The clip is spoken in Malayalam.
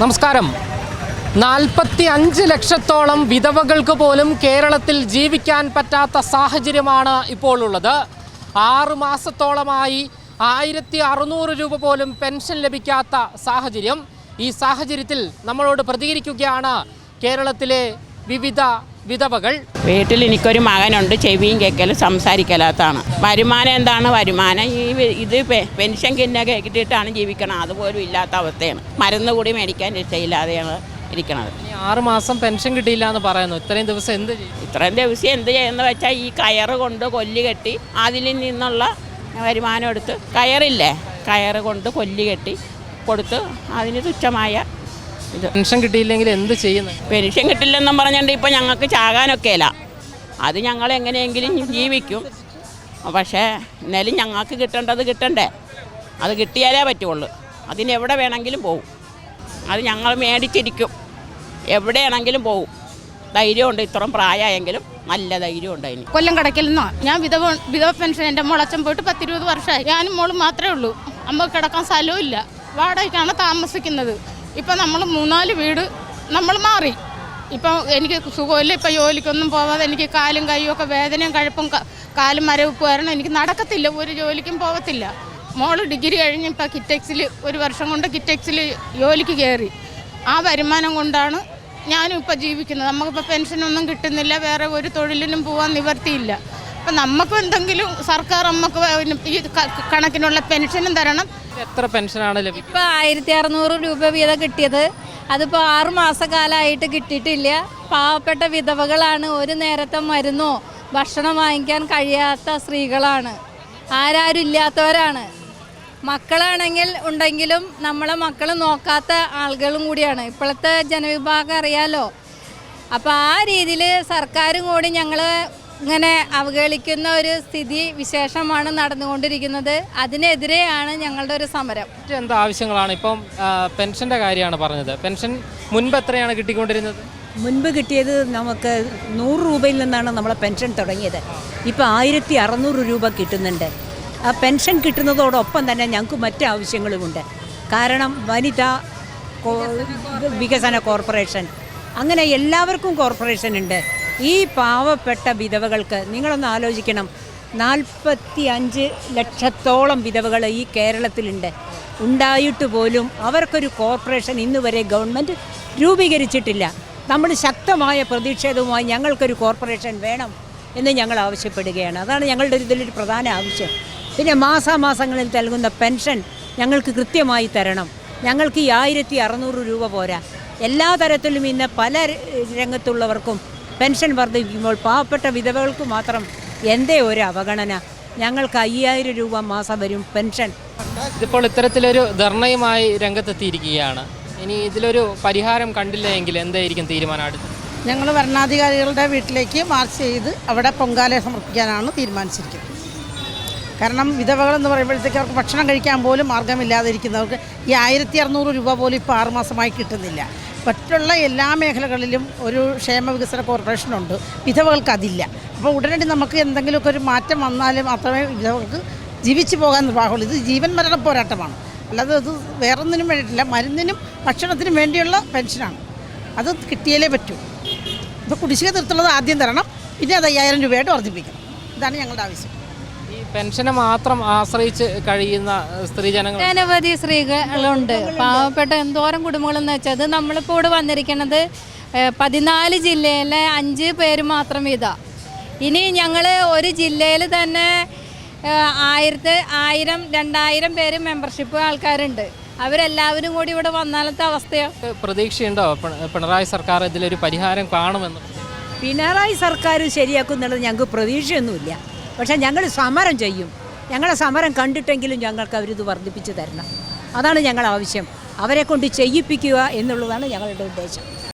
നമസ്കാരം. നാൽപ്പത്തി അഞ്ച് ലക്ഷത്തോളം വിധവകൾക്ക് പോലും കേരളത്തിൽ ജീവിക്കാൻ പറ്റാത്ത സാഹചര്യമാണ് ഇപ്പോൾ ഉള്ളത് ആറു മാസത്തോളമായി ആയിരത്തി അറുന്നൂറ് രൂപ പോലും പെൻഷൻ ലഭിക്കാത്ത സാഹചര്യം. ഈ സാഹചര്യത്തിൽ നമ്മളോട് പ്രതികരിക്കുകയാണ് കേരളത്തിലെ വിവിധ വിധവകൾ. വീട്ടിൽ എനിക്കൊരു മകനുണ്ട് ചെവിയും കേൾക്കലും സംസാരിക്കലാത്താണ് വരുമാനം എന്താണ് വരുമാനം? ഈ ഇത് പെൻഷൻ കിന്നൊക്കെ കിട്ടിയിട്ടാണ് ജീവിക്കണം അതുപോലും ഇല്ലാത്ത അവസ്ഥയാണ്. മരുന്ന് കൂടി മേടിക്കാൻ രക്ഷയില്ലാതെയാണ് ഇരിക്കണത്. ആറ് മാസം പെൻഷൻ കിട്ടിയില്ല എന്ന് പറയുന്നു. ഇത്രയും ദിവസം എന്ത് ചെയ്യും? ഇത്രയും ദിവസം എന്ത് ചെയ്യുന്നത് വെച്ചാൽ ഈ കയറ് കൊണ്ട് കൊല്ലി കെട്ടി അതിൽ നിന്നുള്ള വരുമാനം എടുത്ത് കയറില്ലേ? കയറ് കൊണ്ട് കൊല്ലി കെട്ടി കൊടുത്ത് അതിന് തുച്ഛമായ ഇത് പെൻഷൻ കിട്ടിയില്ലെങ്കിൽ എന്ത് ചെയ്യുന്നു? പെൻഷൻ കിട്ടില്ലെന്നും പറഞ്ഞുകൊണ്ട് ഇപ്പം ഞങ്ങൾക്ക് ചാകാനൊക്കെയില്ല അത് ഞങ്ങൾ എങ്ങനെയെങ്കിലും ജീവിക്കും. പക്ഷേ എന്നാലും ഞങ്ങൾക്ക് കിട്ടേണ്ടത് കിട്ടണ്ടേ. അത് കിട്ടിയാലേ പറ്റുള്ളൂ. അതിന് എവിടെ വേണമെങ്കിലും പോവും. അത് ഞങ്ങൾ മേടിച്ചിരിക്കും. എവിടെയാണെങ്കിലും പോവും. ധൈര്യമുണ്ട്. ഇത്രയും പ്രായമായെങ്കിലും നല്ല ധൈര്യമുണ്ട് അതിന്. കൊല്ലം കടക്കിൽ നിന്നോ? ഞാൻ വിധവ വിധവ പെൻഷൻ എന്റെ മുളച്ചൻ പോയിട്ട് പത്തിരുപത് വർഷമായി. ഞാനും മോളും മാത്രമേ ഉള്ളൂ. അമ്മ കിടക്കാൻ സ്ഥലവും ഇല്ല. വാടകയ്ക്കാണ് താമസിക്കുന്നത്. ഇപ്പം നമ്മൾ മൂന്നാൽ വീട് നമ്മൾ മാറി. ഇപ്പം എനിക്ക് സുഖമില്ല ഇപ്പം ജോലിക്കൊന്നും പോവാതെ എനിക്ക് കാലും കൈയും ഒക്കെ വേദനയും കഴുപ്പും കാലും മരവിപ്പ് കാരണം എനിക്ക് നടക്കത്തില്ല ഒരു ജോലിക്കും പോകത്തില്ല മോൾ ഡിഗ്രി കഴിഞ്ഞ് ഇപ്പം കിറ്റക്സിൽ ഒരു വർഷം കൊണ്ട് കിറ്റക്സിൽ ജോലിക്ക് കയറി. ആ വരുമാനം കൊണ്ടാണ് ഞാനും ഇപ്പം ജീവിക്കുന്നത്. നമുക്കിപ്പോൾ പെൻഷനൊന്നും കിട്ടുന്നില്ല വേറെ ഒരു തൊഴിലിനും പോകാൻ നിവർത്തിയില്ല. അപ്പം നമുക്ക് എന്തെങ്കിലും സർക്കാർ നമുക്ക് ഈ കണക്കിനുള്ള പെൻഷനും തരണം. എത്ര പെൻഷനാണ് ലഭിക്കുന്നത്? ഇപ്പോൾ ആയിരത്തി അറുന്നൂറ് രൂപ വീതം കിട്ടിയത്. അതിപ്പോൾ ആറ് മാസക്കാലമായിട്ട് കിട്ടിയിട്ടില്ല. പാവപ്പെട്ട വിധവകളാണ് ഒരു നേരത്തെ മരുന്നോ ഭക്ഷണം വാങ്ങിക്കാൻ കഴിയാത്ത സ്ത്രീകളാണ്. ആരാരും ഇല്ലാത്തവരാണ്. മക്കളാണെങ്കിൽ ഉണ്ടെങ്കിലും നമ്മളെ മക്കൾ നോക്കാത്ത ആളുകളും കൂടിയാണ്. ഇപ്പോഴത്തെ ജനവിഭാഗം അറിയാലോ. അപ്പോൾ ആ രീതിയിൽ സർക്കാരും കൂടി ഞങ്ങൾ ഇങ്ങനെ അവഗണിക്കുന്ന ഒരു സ്ഥിതി വിശേഷമാണ് നടന്നുകൊണ്ടിരിക്കുന്നത്. അതിനെതിരെയാണ് ഞങ്ങളുടെ ഒരു സമരം. എന്താ ആവശ്യങ്ങളാണ്? ഇപ്പം പെൻഷന്റെ കാര്യമാണ് പറഞ്ഞത്. പെൻഷൻ മുൻപ് എത്രയാണ് കിട്ടിക്കൊണ്ടിരുന്നത്? മുൻപ് കിട്ടിയത് നമുക്ക് നൂറ് രൂപയിൽ നിന്നാണ് നമ്മളെ പെൻഷൻ തുടങ്ങിയത്. ഇപ്പോൾ ആയിരത്തി അറുന്നൂറ് രൂപ കിട്ടുന്നുണ്ട്. ആ പെൻഷൻ കിട്ടുന്നതോടൊപ്പം തന്നെ ഞങ്ങൾക്ക് മറ്റ് ആവശ്യങ്ങളുമുണ്ട്. കാരണം വനിതാ വികസന കോർപ്പറേഷൻ. അങ്ങനെ എല്ലാവർക്കും കോർപ്പറേഷൻ ഉണ്ട്. ഈ പാവപ്പെട്ട വിധവകൾക്ക് നിങ്ങളൊന്ന് ആലോചിക്കണം. നാൽപ്പത്തി അഞ്ച് ലക്ഷത്തോളം വിധവകൾ ഈ കേരളത്തിലുണ്ട്. ഉണ്ടായിട്ട് പോലും അവർക്കൊരു കോർപ്പറേഷൻ ഇന്ന് വരെ ഗവൺമെന്റ് രൂപീകരിച്ചിട്ടില്ല. നമ്മൾ ശക്തമായ പ്രതിഷേധവുമായി ഞങ്ങൾക്കൊരു കോർപ്പറേഷൻ വേണം എന്ന് ഞങ്ങൾ ആവശ്യപ്പെടുകയാണ്. അതാണ് ഞങ്ങളുടെ ഇതിലൊരു പ്രധാന ആവശ്യം. പിന്നെ മാസാമാസങ്ങളിൽ നൽകുന്ന പെൻഷൻ ഞങ്ങൾക്ക് കൃത്യമായി തരണം. ഞങ്ങൾക്ക് ഈ ആയിരത്തി അറുന്നൂറ് രൂപ പോരാ. എല്ലാ തരത്തിലും ഇന്ന് പല രംഗത്തുള്ളവർക്കും പെൻഷൻ വർദ്ധിപ്പിക്കുമ്പോൾ പാവപ്പെട്ട വിധവകൾക്ക് മാത്രം എന്തേ ഒരു അവഗണന? ഞങ്ങൾക്ക് അയ്യായിരം രൂപ മാസം വരും പെൻഷൻ. ഇതിപ്പോൾ ഇത്തരത്തിലൊരു ധർണയുമായി രംഗത്തെത്തിയിരിക്കുകയാണ്. ഇനി ഇതിലൊരു പരിഹാരം കണ്ടില്ല എങ്കിൽ എന്തായിരിക്കും തീരുമാനം അടുത്ത് ഞങ്ങൾ ഭരണാധികാരികളുടെ വീട്ടിലേക്ക് മാർച്ച് ചെയ്ത് അവിടെ പൊങ്കാലയെ സമർപ്പിക്കാനാണ് തീരുമാനിച്ചിരിക്കുന്നത്. കാരണം വിധവകൾ എന്ന് പറയുമ്പോഴത്തേക്ക് അവർക്ക് ഭക്ഷണം കഴിക്കാൻ പോലും മാർഗമില്ലാതിരിക്കുന്നവർക്ക് ഈ ആയിരത്തി അറുന്നൂറ് രൂപ പോലും ഇപ്പോൾ ആറുമാസമായി കിട്ടുന്നില്ല. മറ്റുള്ള എല്ലാ മേഖലകളിലും ഒരു ക്ഷേമ വികസന കോർപ്പറേഷനുണ്ട് വിധവകൾക്ക് അതില്ല. അപ്പോൾ ഉടനടി നമുക്ക് എന്തെങ്കിലുമൊക്കെ ഒരു മാറ്റം വന്നാലും മാത്രമേ വിധവകൾക്ക് ജീവിച്ചു പോകാൻ നിർവാഹമുള്ളൂ ഇത് ജീവൻ മരണ പോരാട്ടമാണ്. അല്ലാതെ അത് വേറൊന്നിനും വേണ്ടിയിട്ടില്ല. മരുന്നിനും ഭക്ഷണത്തിനും വേണ്ടിയുള്ള പെൻഷനാണ്. അത് കിട്ടിയാലേ പറ്റൂ. ഇപ്പോൾ കുടിശ്ശിക തീർത്തുള്ളത് ആദ്യം തരണം. പിന്നെ അത് അയ്യായിരം രൂപയായിട്ട് വർദ്ധിപ്പിക്കണം. ഇതാണ് ഞങ്ങളുടെ ആവശ്യം. പെൻഷനെ മാത്രം ആശ്രയിച്ച് കഴിയുന്ന സ്ത്രീജനങ്ങൾ അനവധി സ്ത്രീകളുണ്ട്. പാവപ്പെട്ട എന്തോരം കുടുംബങ്ങളെന്ന് വെച്ചാൽ അത് നമ്മളിപ്പോൾ ഇവിടെ വന്നിരിക്കുന്നത് പതിനാല് ജില്ലയിലെ അഞ്ച് പേര് മാത്രം ഇതാ. ഇനി ഞങ്ങൾ ഒരു ജില്ലയിൽ തന്നെ ആയിരത്തി ആയിരം രണ്ടായിരം പേര് മെമ്പർഷിപ്പ് ആൾക്കാരുണ്ട്. അവരെല്ലാവരും കൂടി ഇവിടെ വന്നാലത്തെ അവസ്ഥയോ. പ്രതീക്ഷയുണ്ടോ? പിണറായി സർക്കാർ ഇതിലൊരു പരിഹാരം കാണുമെന്ന്. പിണറായി സർക്കാർ ശരിയാക്കും എന്നുള്ളത് ഞങ്ങൾക്ക് പ്രതീക്ഷയൊന്നുമില്ല. പക്ഷേ ഞങ്ങൾ സമരം ചെയ്യും. ഞങ്ങളെ സമരം കണ്ടിട്ടെങ്കിലും ഞങ്ങൾക്ക് അവരിത് വർദ്ധിപ്പിച്ച് തരണം. അതാണ് ഞങ്ങളുടെ ആവശ്യം. അവരെ കൊണ്ട് ചെയ്യിപ്പിക്കുക എന്നുള്ളതാണ് ഞങ്ങളുടെ ഉദ്ദേശം.